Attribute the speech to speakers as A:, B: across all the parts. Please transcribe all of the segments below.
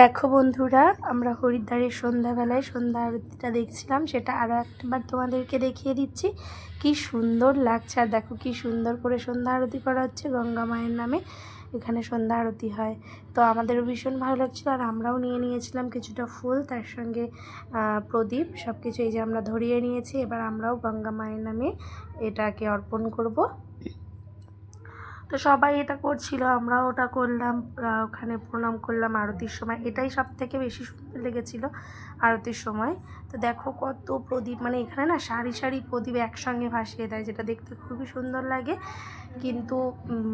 A: দেখো বন্ধুরা, আমরা হরিদ্বারের সন্ধ্যাবেলায় সন্ধ্যা আরতিটা দেখছিলাম, সেটা আরও একবার তোমাদেরকে দেখিয়ে দিচ্ছি। কি সুন্দর লাগছে, আর দেখো কি সুন্দর করে সন্ধ্যা আরতি করা হচ্ছে, গঙ্গা মায়ের নামে এখানে সন্ধ্যা আরতি হয়। তো আমাদেরও ভীষণ ভালো লাগছিল, আর আমরাও নিয়ে নিয়েছিলাম কিছুটা ফুল, তার সঙ্গে প্রদীপ সব কিছু এই যে আমরা ধরিয়ে নিয়েছি, এবার আমরাও গঙ্গা মায়ের নামে এটাকে অর্পণ করব। তো সবাই এটা করছিল, আমরাও ওটা করলাম ওখানে প্রণাম করলাম আরতির সময়। এটাই সব থেকে বেশি সুন্দর লেগেছিল আরতির সময়। তো দেখো কত প্রদীপ মানে এখানে না সারি সারি প্রদীপ একসঙ্গে ভাসিয়ে দেয়, যেটা দেখতে খুবই সুন্দর লাগে। কিন্তু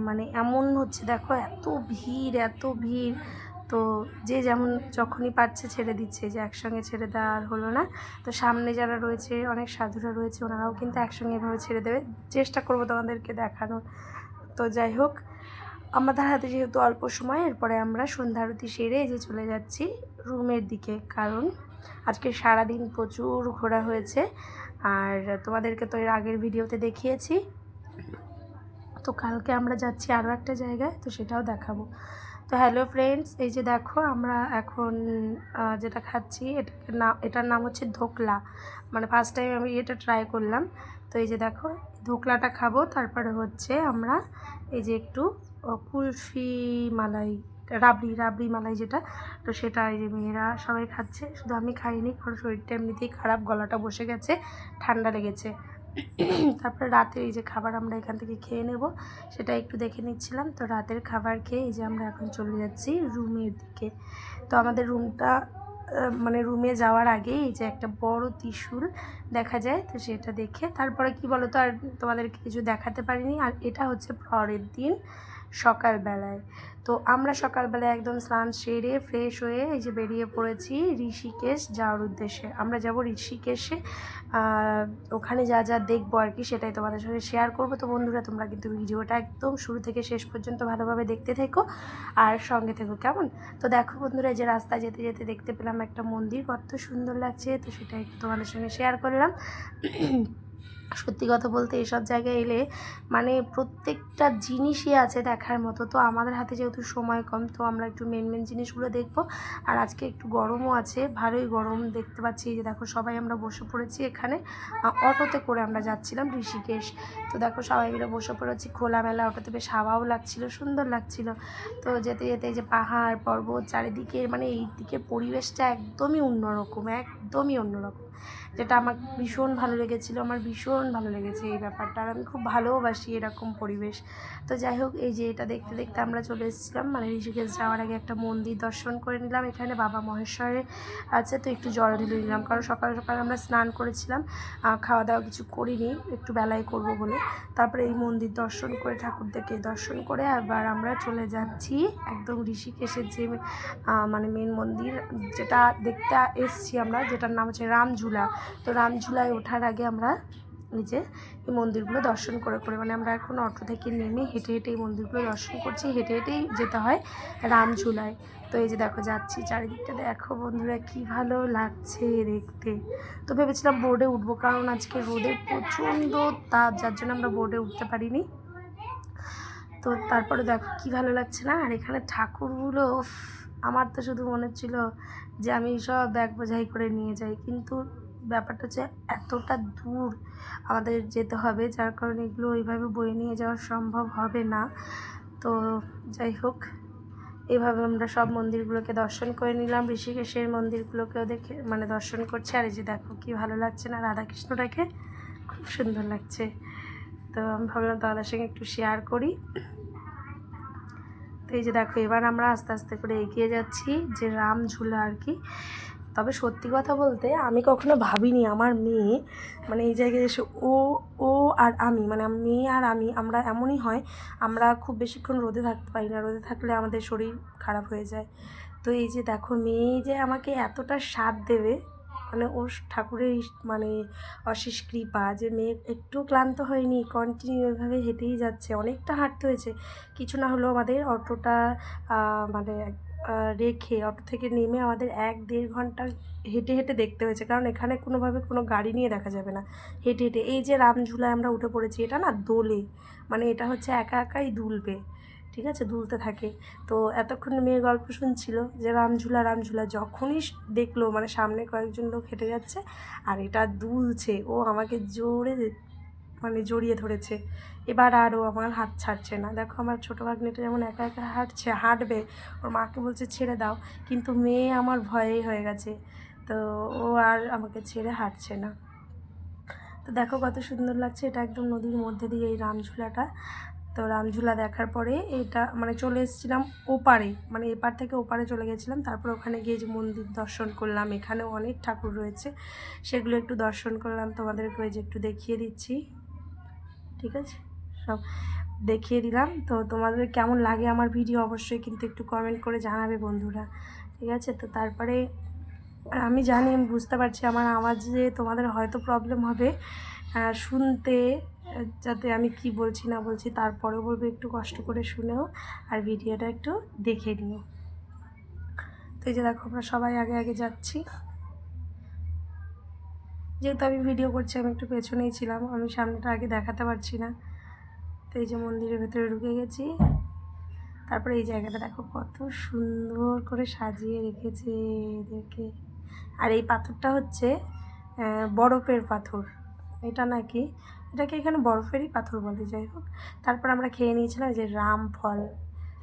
A: মানে এমন হচ্ছে, দেখো এত ভিড় এত ভিড়। তো যে যেমন যখনই পাচ্ছে ছেড়ে দিচ্ছে, যে একসঙ্গে ছেড়ে দেওয়া আর হলো না। তো সামনে যারা রয়েছে, অনেক সাধুরা রয়েছে, ওনারাও কিন্তু একসঙ্গে এভাবে ছেড়ে দেবে। চেষ্টা করব তোমাদেরকে দেখানোর। তো যাই হোক, আমাদের হাতে যেহেতু অল্প সময়, এরপরে আমরা সন্ধ্যা আরতি সেরে এই যে চলে যাচ্ছি রুমের দিকে। কারণ আজকে সারাদিন প্রচুর ঘোরা হয়েছে। আর তোমাদেরকে তো এর আগের ভিডিওতে দেখিয়েছি। তো কালকে আমরা যাচ্ছি আরও একটা জায়গায়, তো সেটাও দেখাবো। তো হ্যালো ফ্রেন্ডস, এই যে দেখো আমরা এখন যেটা খাচ্ছি, এটাকে নাম এটার নাম হচ্ছে ধোকলা। মানে ফার্স্ট টাইম আমি এটা ট্রাই করলাম। তো এই যে দেখো, ধোকলাটা খাব, তারপরে হচ্ছে আমরা এই যে একটু কুলফি মালাই রাবড়ি রাবড়ি মালাই যেটা, তো সেটা এই যে মেয়েরা সবাই খাচ্ছে। শুধু আমি খাইনি, কারণ শরীরটা এমনিতেই খারাপ, গলাটা বসে গেছে, ঠান্ডা লেগেছে। তারপরে রাতে এই যে খাবার আমরা এখান থেকে খেয়ে নেব, সেটা একটু দেখে নিচ্ছিলাম। তো রাতের খাবার খেয়ে এই যে আমরা এখন চলে যাচ্ছি রুমের দিকে। তো আমাদের রুমটা মানে রুমে যাওয়ার আগে এই যে একটা বড় ত্রিশূল দেখা যায়, তো সেটা দেখে তারপরে কি বলো তো আর তোমাদেরকে কিছু দেখাতে পারিনি। আর এটা হচ্ছে পরের দিন। সকালবেলায়। তো আমরা সকালবেলায় একদম স্নান সেরে ফ্রেশ হয়ে এই যে বেরিয়ে পড়েছি ঋষিকেশ যাওয়ার উদ্দেশ্যে। আমরা যাব ঋষিকেশে। ওখানে যা যা দেখব আর কি সেটাই তোমাদের সঙ্গে শেয়ার করব। তো বন্ধুরা, তোমরা কিন্তু ভিডিওটা একদম শুরু থেকে শেষ পর্যন্ত ভালোভাবে দেখতে থেকো আর সঙ্গে থেকো, কেমন? তো দেখো বন্ধুরা যে রাস্তা যেতে যেতে দেখতে পেলাম একটা মন্দির। কত সুন্দর লাগছে। তো সেটা একটু তোমাদের সঙ্গে শেয়ার করলাম। সত্যি কথা বলতে এসব জায়গায় এলে মানে প্রত্যেকটা জিনিসই আছে দেখার মতো। তো আমাদের হাতে যেহেতু সময় কম, তো আমরা একটু মেন মেন জিনিসগুলো দেখব। আর আজকে একটু গরমও আছে, ভালোই গরম দেখতে পাচ্ছি। যে দেখো সবাই আমরা বসে পড়েছি এখানে। অটোতে করে আমরা যাচ্ছিলাম ঋষিকেশ। তো দেখো সবাই মিলে বসে পড়েছি, খোলামেলা অটোতে। বেশ হাওয়াও লাগছিল, সুন্দর লাগছিল। তো যেতে যেতে যে পাহাড় পর্বত চারিদিকে মানে এই দিকে পরিবেশটা একদমই অন্যরকম একদমই অন্যরকম। যেটা আমার ভীষণ ভালো লেগেছিলো, আমার ভীষণ ভালো লেগেছে এই ব্যাপারটা আর আমি খুব ভালোবাসি এরকম পরিবেশ। তো যাই হোক, এই যে এটা দেখতে দেখতে আমরা চলে এসেছিলাম মানে ঋষিকেশ যাওয়ার আগে একটা মন্দির দর্শন করে নিলাম, এখানে বাবা মহেশ্বরের আছে, তো একটু জল ঢেলে নিলাম, কারণ সকাল সকাল আমরা স্নান করেছিলাম খাওয়া দাওয়া কিছু করিনি, একটু বেলায় করব বলে। তারপরে এই মন্দির দর্শন করে, ঠাকুরদেরকে দর্শন করে আবার আমরা চলে যাচ্ছি একদম ঋষিকেশের যে মানে মেন মন্দির, যেটা দেখতে এসছি আমরা, যেটার নাম হচ্ছে রামঝুলা। তো রামঝুলায় ওঠার আগে আমরা যে এই মন্দিরগুলো দর্শন করে করে মানে আমরা এখন অটো থেকে নেমে হেঁটে হেঁটে এই মন্দিরগুলো দর্শন করছি। হেঁটে হেঁটেই যেতে হয় রামঝুলায়। তো এই যে দেখো, যাচ্ছি চারিদিকটা। দেখো বন্ধুরা, কি ভালো লাগছে দেখতে। তো ভেবেছিলাম বোর্ডে উঠবো, কারণ আজকে রোদে প্রচণ্ড তাপ, যার জন্য আমরা বোর্ডে উঠতে পারিনি। তো তারপরে দেখো, কি ভালো লাগছে না? আর এখানে ঠাকুরগুলো আমার তো শুধু মনে হচ্ছিল যে আমি সব ব্যাগ বোঝাই করে নিয়ে যাই। কিন্তু ব্যাপারটা হচ্ছে এতটা দূর আমাদের যেতে হবে, যার কারণে এগুলো ওইভাবে বয়ে নিয়ে যাওয়া সম্ভব হবে না। তো যাই হোক এইভাবে আমরা সব মন্দিরগুলোকে দর্শন করে নিলাম। ঋষিকেশের মন্দিরগুলোকেও দেখে মানে দর্শন করছে। আর এই যে দেখো কি ভালো লাগছে না রাধাকৃষ্ণটাকে? খুব সুন্দর লাগছে। তো আমি ভাবলাম দাদার সঙ্গে একটু শেয়ার করি। তো এই যে দেখো, এবার আমরা আস্তে আস্তে করে এগিয়ে যাচ্ছি যে রাম ঝুলা আর কি। তবে সত্যি কথা বলতে আমি কখনো ভাবিনি আমার মেয়ে মানে এই জায়গায় এসে ও ও আর আমি মানে মেয়ে আর আমি, আমরা এমনই হয়, আমরা খুব বেশিক্ষণ রোদে থাকতে পারি না। রোদে থাকলে আমাদের শরীর খারাপ হয়ে যায়। তো এই যে দেখো, মেয়ে যে আমাকে এতটা স্বাদ দেবে মানে ও ঠাকুরের মানে অশেষ কৃপা যে মেয়ে একটু ক্লান্ত হয়নি কন্টিনিউ এভাবে হেঁটেই যাচ্ছে, অনেকটা হাঁটতে হয়েছে। কিছু না হলেও আমাদের অটোটা মানে রেখে অটো থেকে নেমে আমাদের এক দেড় ঘণ্টা হেঁটে হেঁটে দেখতে হয়েছে। কারণ এখানে কোনোভাবে কোনো গাড়ি নিয়ে দেখা যাবে না। হেঁটে হেঁটে এই যে রামঝুলায় আমরা উঠে পড়েছি, এটা না দোলে। মানে এটা হচ্ছে একা একাই দুলবে। ঠিক আছে? দুলতে থাকে। তো এতক্ষণ মেয়ে গল্প শুনছিল যে রামঝুলা রামঝুলা যখনই দেখল মানে সামনে কয়েকজন লোক হেঁটে যাচ্ছে আর এটা দুলছে। ও আমাকে জোরে মানে জড়িয়ে ধরেছে। এবার আরও আমার হাত ছাড়ছে না। দেখো আমার ছোটো ভাগ্নিটা যেমন একা একা হাঁটছে, হাঁটবে, ওর মাকে বলছে, ছেড়ে দাও। কিন্তু মেয়ে আমার ভয়েই হয়ে গেছে। তো ও আর আমাকে ছেড়ে হাঁটছে না। তো দেখো কত সুন্দর লাগছে। এটা একদম নদীর মধ্যে দিয়ে এই রামঝুলাটা। তো রামঝুলা দেখার পরে এটা মানে চলে এসেছিলাম ওপারে। মানে এপার থেকে ওপারে চলে গেছিলাম। তারপর ওখানে গিয়ে যে মন্দির দর্শন করলাম। এখানেও অনেক ঠাকুর রয়েছে। সেগুলো একটু দর্শন করলাম। তোমাদেরকে ওই যে একটু দেখিয়ে দিচ্ছি। ঠিক আছে? সব দেখিয়ে দিলাম। তো তোমাদের কেমন লাগে আমার ভিডিও অবশ্যই কিন্তু একটু কমেন্ট করে জানাবে বন্ধুরা। ঠিক আছে? তো তারপরে আমি জানি, আমি বুঝতে পারছি আমার আওয়াজে তোমাদের হয়তো প্রবলেম হবে। শুনতে, যাতে আমি কি বলছি, না বলছি, তারপরেও বলব, একটু কষ্ট করে শুনেও আর ভিডিওটা একটু দেখে নিও। তো এই যে দেখো, আমরা সবাই আগে আগে যাচ্ছি। যেহেতু আমি ভিডিও করছি, আমি একটু পেছনেই ছিলাম, আমি সামনেটা আগে দেখাতে পারছি না। তো এই যে মন্দিরের ভেতরে ঢুকে গেছি। তারপরে এই জায়গাটা দেখো কত সুন্দর করে সাজিয়ে রেখেছে এদেরকে। আর এই পাথরটা হচ্ছে বরফের পাথর। এটা নাকি, এটাকে এখানে বরফেরই পাথর বলে, যাই হোক। তারপর আমরা খেয়ে নিয়েছিলাম যে রাম ফল।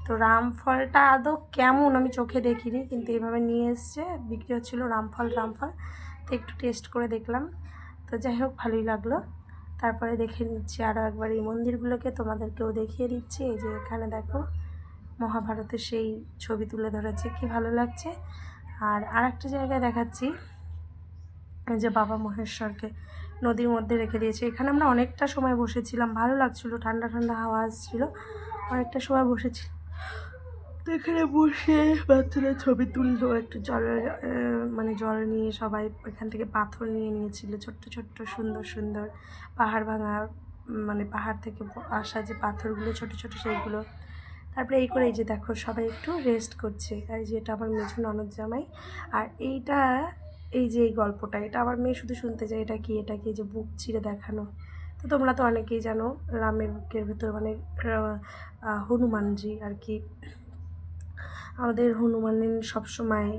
A: তো রাম ফলটা আদৌ কেমন আমি চোখে দেখিনি, কিন্তু এইভাবে নিয়ে এসছে, বিক্রি হচ্ছিল রামফল রামফল তো একটু টেস্ট করে দেখলাম। তো যাই হোক, ভালোই লাগল। তারপরে দেখে নিচ্ছি আরও একবার এই মন্দিরগুলোকে। তোমাদেরকেও দেখিয়ে দিচ্ছি। এই যে এখানে দেখো মহাভারতের সেই ছবি তুলে ধরেছে। কি ভালো লাগছে। আর আরেকটা জায়গায় দেখাচ্ছি যে বাবা মহেশ্বরকে নদীর মধ্যে রেখে দিয়েছে। এখানে আমরা অনেকটা সময় বসেছিলাম। ভালো লাগছিল, ঠান্ডা ঠান্ডা হাওয়া আসছিল। অনেকটা সময় বসেছি তো এখানে বসে বাচ্চারা ছবি তুললো, একটু জল মানে জল নিয়ে সবাই এখান থেকে পাথর নিয়ে নিয়েছিল, ছোট্ট ছোট্ট, সুন্দর সুন্দর পাহাড় ভাঙা মানে পাহাড় থেকে আসা যে পাথরগুলো, ছোট ছোট সেইগুলো। তারপরে এই করে এই যে দেখো, সবাই একটু রেস্ট করছে। আর যে এটা আমার মেঝু ননদ জামাই। আর এইটা, এই যে এই গল্পটা, এটা আমার মেয়ে শুধু শুনতে চায়, এটা কি এটা কি যে বুক চিরে দেখানো। তো তোমরা তো অনেকেই জানো, রামের বুকের ভেতর মানে হনুমানজি আর কি। আমাদের হনুমানের সবসময়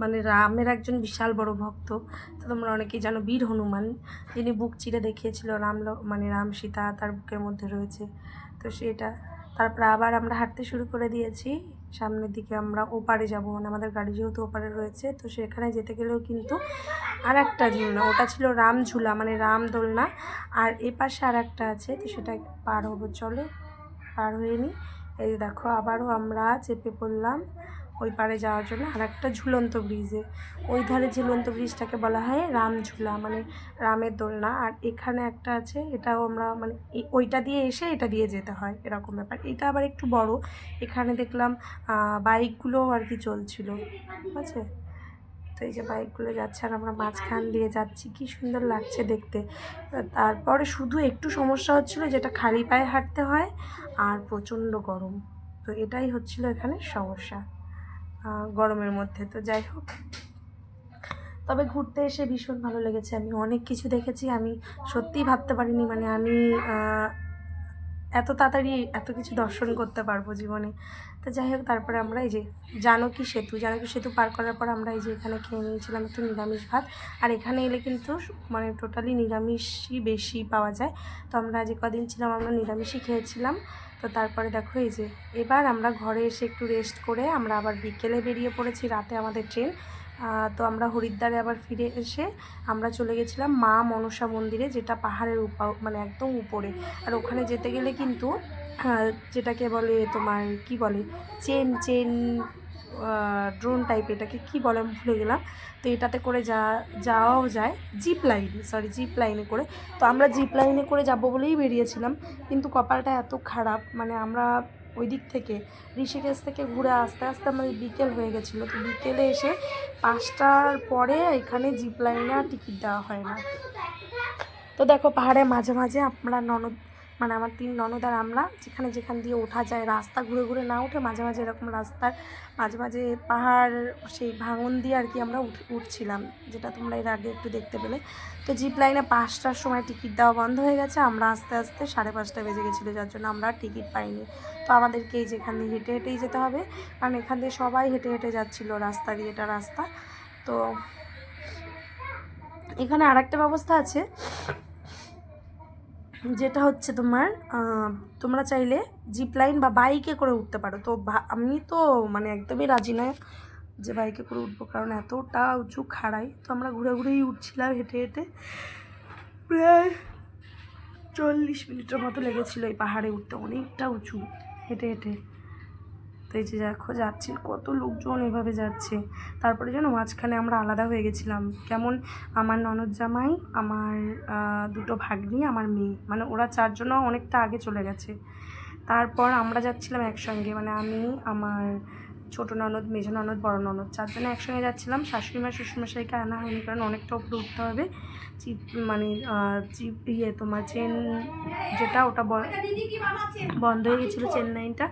A: মানে রামের একজন বিশাল বড় ভক্ত। তো তোমরা অনেকেই জানো বীর হনুমান, যিনি বুক চিরে দেখিয়েছিল রাম মানে রাম সীতা তার বুকের মধ্যে রয়েছে। তো সেটা, তারপরে আবার আমরা হাঁটতে শুরু করে দিয়েছি। সামনের দিকে আমরা ওপারে যাব মানে আমাদের গাড়ি যেহেতু ওপারে রয়েছে, তো সেখানে যেতে গেলেও কিন্তু আর একটা ঝুলনা, ওটা ছিল রাম ঝুলা মানে রাম দোলনা। আর এ পাশে আর একটা আছে, তো সেটা পার হব, চলো, পার হয়ে নিই এই দেখো, আবারও আমরা চেপে পড়লাম ওই পারে যাওয়ার জন্য। আর একটা ঝুলন্ত ব্রিজে ওই ধারে ঝুলন্ত ব্রিজটাকে বলা হয় রামঝুলা মানে রামের দোলনা। আর এখানে একটা আছে, এটাও আমরা মানে ওইটা দিয়ে এসে এটা দিয়ে যেতে হয়, এরকম ব্যাপার। এটা আবার একটু বড়। এখানে দেখলাম বাইকগুলোও আর কি চলছিল। ঠিক আছে? তো এই যে বাইকগুলো যাচ্ছে আর আমরা মাঝখান দিয়ে যাচ্ছি। কি সুন্দর লাগছে দেখতে। তারপরে শুধু একটু সমস্যা হচ্ছিল যেটা খালি পায়ে হাঁটতে হয় আর প্রচণ্ড গরম। তো এটাই হচ্ছিল এখানে সমস্যা গরমের মধ্যে। তো যাই হোক। তবে ঘুরতে এসে ভীষণ ভালো লেগেছে। আমি অনেক কিছু দেখেছি। আমি সত্যিই ভাবতে পারিনি মানে আমি এত তাড়াতাড়ি এত কিছু দর্শন করতে পারব জীবনে। তো যাই হোক, তারপরে আমরা এই যে জানকী সেতু জানকী সেতু পার করার পর আমরা এই যে এখানে খেয়ে নিয়েছিলাম একটু নিরামিষ ভাত। আর এখানে এলে কিন্তু মানে টোটালি নিরামিষই বেশি পাওয়া যায়। তো আমরা যে কদিন ছিলাম আমরা নিরামিষই খেয়েছিলাম। তো তারপরে দেখো এই যে এবার আমরা ঘরে এসে একটু রেস্ট করে আমরা আবার বিকেলে বেরিয়ে পড়েছি রাতে আমাদের ট্রেন তো আমরা হরিদ্বারে আবার ফিরে এসে আমরা চলে গেছিলাম মা মনসা মন্দিরে, যেটা পাহাড়ের উপা মানে একদম উপরে। আর ওখানে যেতে গেলে কিন্তু যেটাকে বলে তোমার, কি বলে? চেন চেন ড্রোন টাইপ এটাকে কি বলে আমি ভুলে গেলাম। তো এটাতে করে যা, যাওয়াও যায়। জিপ লাইন সরি জিপ লাইনে করে। তো আমরা জিপ লাইনে করে যাব বলেই বেরিয়েছিলাম। কিন্তু কপালটা এত খারাপ মানে আমরা ওই দিক থেকে। ঋষিকেশ থেকে ঘুরে আস্তে আস্তে আমাদের বিকেল হয়ে গেছিল। তো বিকেলে এসে পাঁচটার পরে এখানে জিপ লাইনে আর টিকিট দেওয়া হয় না। তো দেখো পাহাড়ে মাঝে মাঝে আমরা ননদ মানে আমার তিন ননদ আর আমরা, যেখানে যেখান দিয়ে ওঠা যায়, রাস্তা ঘুরে ঘুরে না উঠে মাঝে মাঝে এরকম রাস্তার মাঝে মাঝে পাহাড়, সেই ভাঙন দিয়ে আর কি আমরা উঠ- উঠছিলাম, যেটা তোমরা এর আগে একটু দেখতে পেলে। তো জিপ লাইনে পাঁচটার সময় টিকিট দেওয়া বন্ধ হয়ে গেছে, আমরা আস্তে আস্তে সাড়ে পাঁচটা বেজে গেছিল, যার জন্য আমরা টিকিট পাইনি। তো আমাদেরকে এই যে এখান দিয়ে হেঁটে হেঁটেই যেতে হবে, কারণ এখান দিয়ে সবাই হেঁটে হেঁটে যাচ্ছিল রাস্তা দিয়ে, এটা রাস্তা। তো এখানে আরেকটা ব্যবস্থা আছে যেটা হচ্ছে তোমার তোমরা চাইলে জিপ লাইন বা বাইকে করে উঠতে পারো। তো আমি তো মানে একদমই রাজি নয় যে বাইকে করে উঠবো, কারণ এতটা উঁচু খাড়াই তো আমরা ঘুরে ঘুরেই উঠছিলাম, হেঁটে হেঁটে প্রায় চল্লিশ মিনিটের মতো লেগেছিলো এই পাহাড়ে উঠতে, অনেকটা উঁচু, হেঁটে হেঁটে। তো এই যে দেখো, যাচ্ছি, কত লোকজন এভাবে যাচ্ছে। তারপরে যেন মাঝখানে আমরা আলাদা হয়ে গেছিলাম। কেমন? আমার ননদ জামাই, আমার দুটো ভাগ্নি, আমার মেয়ে। মানে ওরা চারজনও অনেকটা আগে চলে গেছে। তারপর আমরা যাচ্ছিলাম একসঙ্গে। মানে আমি, আমার ছোটো ননদ মেজো ননদ, বড় ননদ, চারজনে একসঙ্গে যাচ্ছিলাম। শাশুড়ি মা শ্বশুরমশাইকে আনা হয়নি কারণ অনেকটা উপরে উঠতে হবে। চিপ মানে চিপ ইয়ে তোমার চেন যেটা, ওটা বন্ধ হয়ে গেছিল চেন্নাইটা।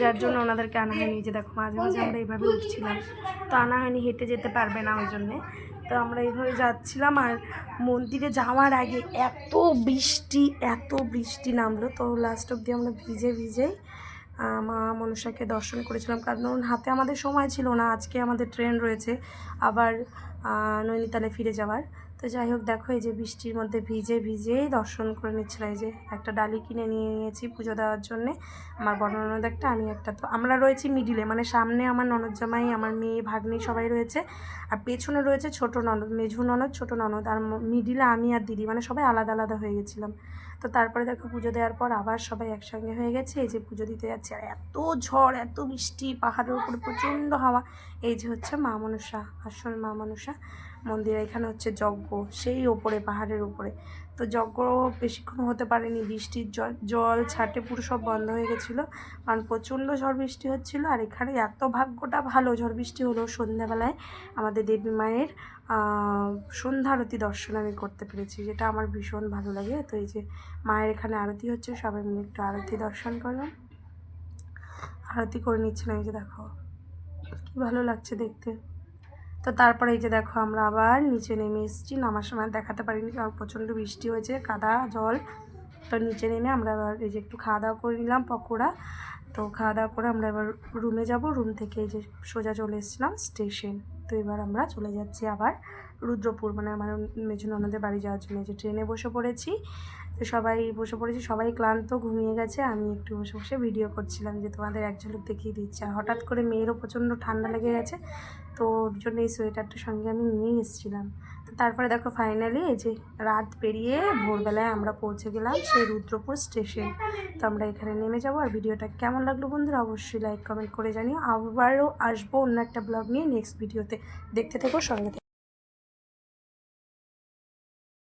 A: যার জন্য ওনাদেরকে আনা হয়নি। যে দেখো, মাঝে মাঝে আমরা এইভাবে উঠছিলাম। তো আনা হয়নি, হেঁটে যেতে পারবে না ওই জন্যে তো আমরা এইভাবে যাচ্ছিলাম আর মন্দিরে যাওয়ার আগে এত বৃষ্টি এত বৃষ্টি নামলো। তো লাস্ট অব্দি আমরা ভিজে, ভিজেই মা মনসাকে দর্শন করেছিলাম। কারণ হাতে আমাদের সময় ছিল না, আজকে আমাদের ট্রেন রয়েছে, আবার নৈনিতালে ফিরে যাওয়ার। তো যাই হোক, দেখো এই যে বৃষ্টির মধ্যে ভিজে ভিজেই দর্শন করে নিচ্ছিল। এই যে একটা ডালি কিনে নিয়ে নিয়েছি পুজো দেওয়ার জন্যে। আমার বড় ননদ একটা, আমি একটা। তো আমরা রয়েছি মিডিলে মানে সামনে আমার ননদ জামাই, আমার মেয়ে, ভাগ্নি সবাই রয়েছে। আর পেছনে রয়েছে ছোট ননদ, মেঝু ননদ, ছোট ননদ। আর মিডিলে আমি আর দিদি মানে সবাই আলাদা আলাদা হয়ে গেছিলাম। তো তারপরে দেখো পুজো দেওয়ার পর আবার সবাই একসঙ্গে হয়ে গেছে। এই যে পুজো দিতে যাচ্ছে। আর এত ঝড়, এত বৃষ্টি, পাহাড়ের উপরে প্রচণ্ড হাওয়া। এই যে হচ্ছে মা মনসা, আসল মা মনসা। মন্দির, এখানে হচ্ছে যজ্ঞ, সেই ওপরে, পাহাড়ের উপরে তো যজ্ঞ বেশিক্ষণ হতে পারেনি, বৃষ্টির জল জল, ছাটে পুরো সব বন্ধ হয়ে গেছিল। কারণ প্রচণ্ড ঝড় বৃষ্টি হচ্ছিল, আর এখানে এত ভাগ্যটা ভালো ঝড় বৃষ্টি হলো সন্ধ্যাবেলায় আমাদের দেবী মায়ের সন্ধ্যা আরতি দর্শন আমি করতে পেরেছি, যেটা আমার ভীষণ ভালো লাগে। তো এই যে মায়ের এখানে আরতি হচ্ছে, সবাই মিলে একটু আরতি দর্শন করলাম। আরতি করে নিচ্ছিলাম, এই যে দেখো, কি ভালো লাগছে দেখতে। তো তারপরে এই যে দেখো আমরা আবার নিচে নেমে এসেছি। নামার সময় দেখাতে পারিনি, কারণ প্রচণ্ড বৃষ্টি হয়েছে, কাদা, জল। তো নিচে নেমে আমরা এবার এই যে একটু খাওয়া দাওয়া করে নিলাম পকোড়া। তো খাওয়া দাওয়া করে আমরা এবার রুমে যাব। রুম থেকে এই যে সোজা চলে এসেছিলাম স্টেশন। তো এবার আমরা চলে যাচ্ছি আবার রুদ্রপুর মানে আমার মেজু ননদের বাড়ি যাওয়ার জন্য। যে ট্রেনে বসে পড়েছি। সবাই বসে পড়েছি, সবাই ক্লান্ত, ঘুমিয়ে গেছে। আমি একটু বসে বসে ভিডিও করছিলাম যে তোমাদের এক ঝলক দেখিয়ে দিচ্ছি। আর হঠাৎ করে মেয়েরও প্রচণ্ড ঠান্ডা লেগে গেছে, তো ওর জন্য এই সোয়েটারটা সঙ্গে আমি নিয়েই এসেছিলাম। তো তারপরে দেখো ফাইনালি এই যে রাত পেরিয়ে ভোরবেলায় আমরা পৌঁছে গেলাম সেই রুদ্রপুর স্টেশন তো আমরা এখানে নেমে যাব। আর ভিডিওটা কেমন লাগল বন্ধুরা? অবশ্যই লাইক কমেন্ট করে জানিও। আবারও আসব অন্য একটা ব্লগ নিয়ে নেক্সট ভিডিওতে দেখতে থেকো, সঙ্গে